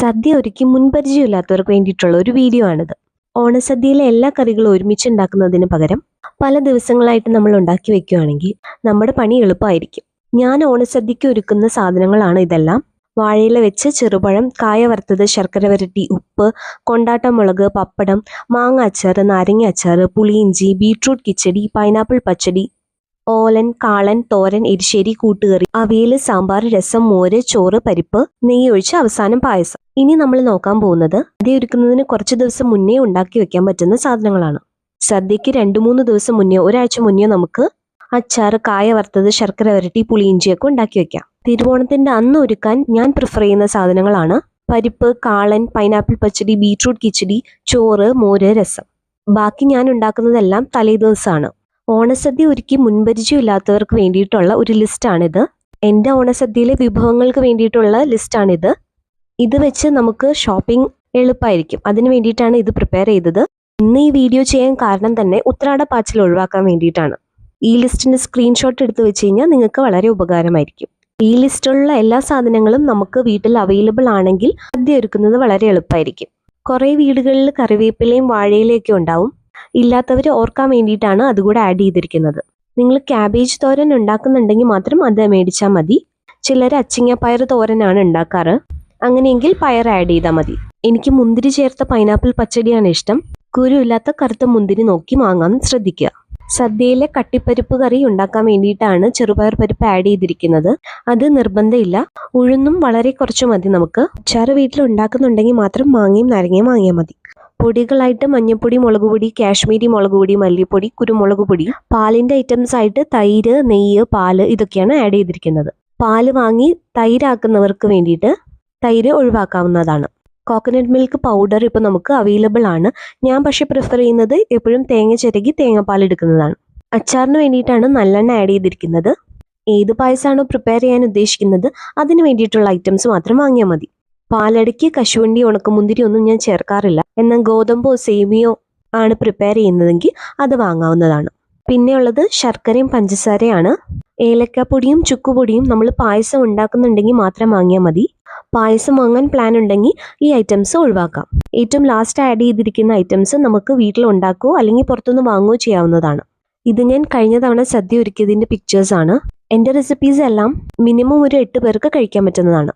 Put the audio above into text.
സദ്യ ഒരുക്കി മുൻപരിചയമില്ലാത്തവർക്ക് വേണ്ടിയിട്ടുള്ള ഒരു വീഡിയോ ആണിത്. ഓണസദ്യയിലെ എല്ലാ കറികളും ഒരുമിച്ച് ഉണ്ടാക്കുന്നതിന് പകരം പല ദിവസങ്ങളായിട്ട് നമ്മൾ ഉണ്ടാക്കി വെക്കുകയാണെങ്കിൽ നമ്മുടെ പണി എളുപ്പമായിരിക്കും. ഞാൻ ഓണസദ്യക്ക് ഒരുക്കുന്ന സാധനങ്ങളാണ് ഇതെല്ലാം. വാഴയില വെച്ച് ചെറുപഴം കായ വറുത്തത് ശർക്കര വരട്ടി ഉപ്പ് കൊണ്ടാട്ടം മുളക് പപ്പടം മാങ്ങ അച്ചാർ നാരങ്ങ അച്ചാർ പുളിയിഞ്ചി ബീട്രൂട്ട് കിച്ചടി പൈനാപ്പിൾ പച്ചടി ഓലൻ കാളൻ തോരൻ എരിശ്ശേരി കൂട്ടുകറി അവിയൽ സാമ്പാർ രസം മോര് ചോറ് പരിപ്പ് നെയ്യ് ഒഴിച്ച് അവസാനം പായസം. ഇനി നമ്മൾ നോക്കാൻ പോകുന്നത് സദ്യ ഒരുക്കുന്നതിന് കുറച്ച് ദിവസം മുന്നേ ഉണ്ടാക്കി വെക്കാൻ പറ്റുന്ന സാധനങ്ങളാണ്. സദ്യക്ക് രണ്ട് മൂന്ന് ദിവസം മുന്നേ ഒരാഴ്ച മുന്നേ നമുക്ക് അച്ചാർ കായ വറുത്തത് ശർക്കര വരട്ടി പുളിയിഞ്ചിയൊക്കെ ഉണ്ടാക്കി വെക്കാം. തിരുവോണത്തിന്റെ അന്ന് ഒരുക്കാൻ ഞാൻ പ്രിഫർ ചെയ്യുന്ന സാധനങ്ങളാണ് പരിപ്പ് കാളൻ പൈനാപ്പിൾ പച്ചടി ബീട്രൂട്ട് കിച്ചടി ചോറ് മോര് രസം. ബാക്കി ഞാൻ ഉണ്ടാക്കുന്നതെല്ലാം തലേദിവസമാണ് ഓണസദ്യ ഒരുക്കി മുൻപരിചയമില്ലാത്തവർക്ക് വേണ്ടിയിട്ടുള്ള ഒരു ലിസ്റ്റാണിത്. എന്റെ ഓണസദ്യയിലെ വിഭവങ്ങൾക്ക് വേണ്ടിയിട്ടുള്ള ലിസ്റ്റാണിത്. ഇത് വെച്ച് നമുക്ക് ഷോപ്പിംഗ് എളുപ്പമായിരിക്കും അതിന് വേണ്ടിയിട്ടാണ് ഇത് പ്രിപ്പയർ ചെയ്തത്. ഇന്ന് ഈ വീഡിയോ ചെയ്യാൻ കാരണം തന്നെ ഉത്രാട പാച്ചിൽ ഒഴിവാക്കാൻ വേണ്ടിയിട്ടാണ്. ഈ ലിസ്റ്റിന്റെ സ്ക്രീൻഷോട്ട് എടുത്ത് വെച്ച് കഴിഞ്ഞാൽ നിങ്ങൾക്ക് വളരെ ഉപകാരമായിരിക്കും. ഈ ലിസ്റ്റിലുള്ള എല്ലാ സാധനങ്ങളും നമുക്ക് വീട്ടിൽ അവൈലബിൾ ആണെങ്കിൽ സദ്യ ഒരുക്കുന്നത് വളരെ എളുപ്പമായിരിക്കും കുറേ വീടുകളിൽ കറിവേപ്പിലയും വാഴയിലയൊക്കെ ഉണ്ടാവും. ഇല്ലാത്തവർ ഓർക്കാൻ വേണ്ടിയിട്ടാണ് അതുകൂടെ ആഡ് ചെയ്തിരിക്കുന്നത്. നിങ്ങൾ ക്യാബേജ് തോരൻ ഉണ്ടാക്കുന്നുണ്ടെങ്കിൽ മാത്രം അത് മേടിച്ചാൽ മതി. ചിലർ അച്ചിങ്ങപ്പയർ തോരനാണ് ഉണ്ടാക്കാറ്. അങ്ങനെയെങ്കിൽ പയർ ആഡ് ചെയ്താൽ മതി. എനിക്ക് മുന്തിരി ചേർത്ത പൈനാപ്പിൾ പച്ചടിയാണ് ഇഷ്ടം. കുരുവില്ലാത്ത കറുത്ത മുന്തിരി നോക്കി വാങ്ങാൻ ശ്രദ്ധിക്കുക. സദ്യയിലെ കട്ടിപ്പരിപ്പ് കറി ഉണ്ടാക്കാൻ വേണ്ടിയിട്ടാണ് ചെറുപയർ പരിപ്പ് ആഡ് ചെയ്തിരിക്കുന്നത്. അത് നിർബന്ധമില്ല. ഉഴുന്നും വളരെ കുറച്ച് മതി നമുക്ക്. അച്ചാറ് വീട്ടിൽ ഉണ്ടാക്കുന്നുണ്ടെങ്കിൽ മാത്രം മാങ്ങയും നാരങ്ങയും വാങ്ങിയാൽ മതി. പൊടികളായിട്ട് മഞ്ഞൾപ്പൊടി മുളക് പൊടി കാശ്മീരി മുളക് പൊടി മല്ലിപ്പൊടി കുരുമുളക് പൊടി പാലിന്റെ ഐറ്റംസ് ആയിട്ട് തൈര് നെയ്യ് പാൽ ഇതൊക്കെയാണ് ആഡ് ചെയ്തിരിക്കുന്നത്. പാൽ വാങ്ങി തൈരാക്കുന്നവർക്ക് വേണ്ടിയിട്ട് തൈര് ഒഴിവാക്കാവുന്നതാണ്. കോക്കനട്ട് മിൽക്ക് പൗഡർ ഇപ്പോൾ നമുക്ക് അവൈലബിൾ ആണ്. ഞാൻ പക്ഷേ പ്രിഫർ ചെയ്യുന്നത് എപ്പോഴും തേങ്ങ ചിരകി തേങ്ങാപ്പാൽ എടുക്കുന്നതാണ്. അച്ചാറിന് വേണ്ടിയിട്ടാണ് നല്ലെണ്ണ ആഡ് ചെയ്തിരിക്കുന്നത്. ഏത് പായസമാണോ പ്രിപ്പയർ ചെയ്യാൻ ഉദ്ദേശിക്കുന്നത് അതിന് വേണ്ടിയിട്ടുള്ള ഐറ്റംസ് മാത്രം വാങ്ങിയാൽ മതി. പാലടയ്ക്ക് കശുവണ്ടി ഉണക്കമുന്തിരി ഒന്നും ഞാൻ ചേർക്കാറില്ല. എന്നാൽ ഗോതമ്പോ സേമിയോ ആണ് പ്രിപ്പയർ ചെയ്യുന്നതെങ്കിൽ അത് വാങ്ങാവുന്നതാണ്. പിന്നെയുള്ളത് ശർക്കരയും പഞ്ചസാരയാണ്. ഏലക്കാപ്പൊടിയും ചുക്കുപൊടിയും നമ്മൾ പായസം ഉണ്ടാക്കുന്നുണ്ടെങ്കിൽ മാത്രം വാങ്ങിയാൽ മതി. പായസം വാങ്ങാൻ പ്ലാൻ ഉണ്ടെങ്കിൽ ഈ ഐറ്റംസ് ഒഴിവാക്കാം. ഏറ്റവും ലാസ്റ്റ് ആഡ് ചെയ്തിരിക്കുന്ന ഐറ്റംസ് നമുക്ക് വീട്ടിൽ ഉണ്ടാക്കുകയോ അല്ലെങ്കിൽ പുറത്തുനിന്ന് വാങ്ങുകയോ ചെയ്യാവുന്നതാണ്. ഇത് ഞാൻ കഴിഞ്ഞ തവണ സദ്യ ഒരുക്കിയതിന്റെ പിക്ചേഴ്സാണ് എന്റെ റെസിപ്പീസ് എല്ലാം മിനിമം ഒരു എട്ട് പേർക്ക് കഴിക്കാൻ പറ്റുന്നതാണ്.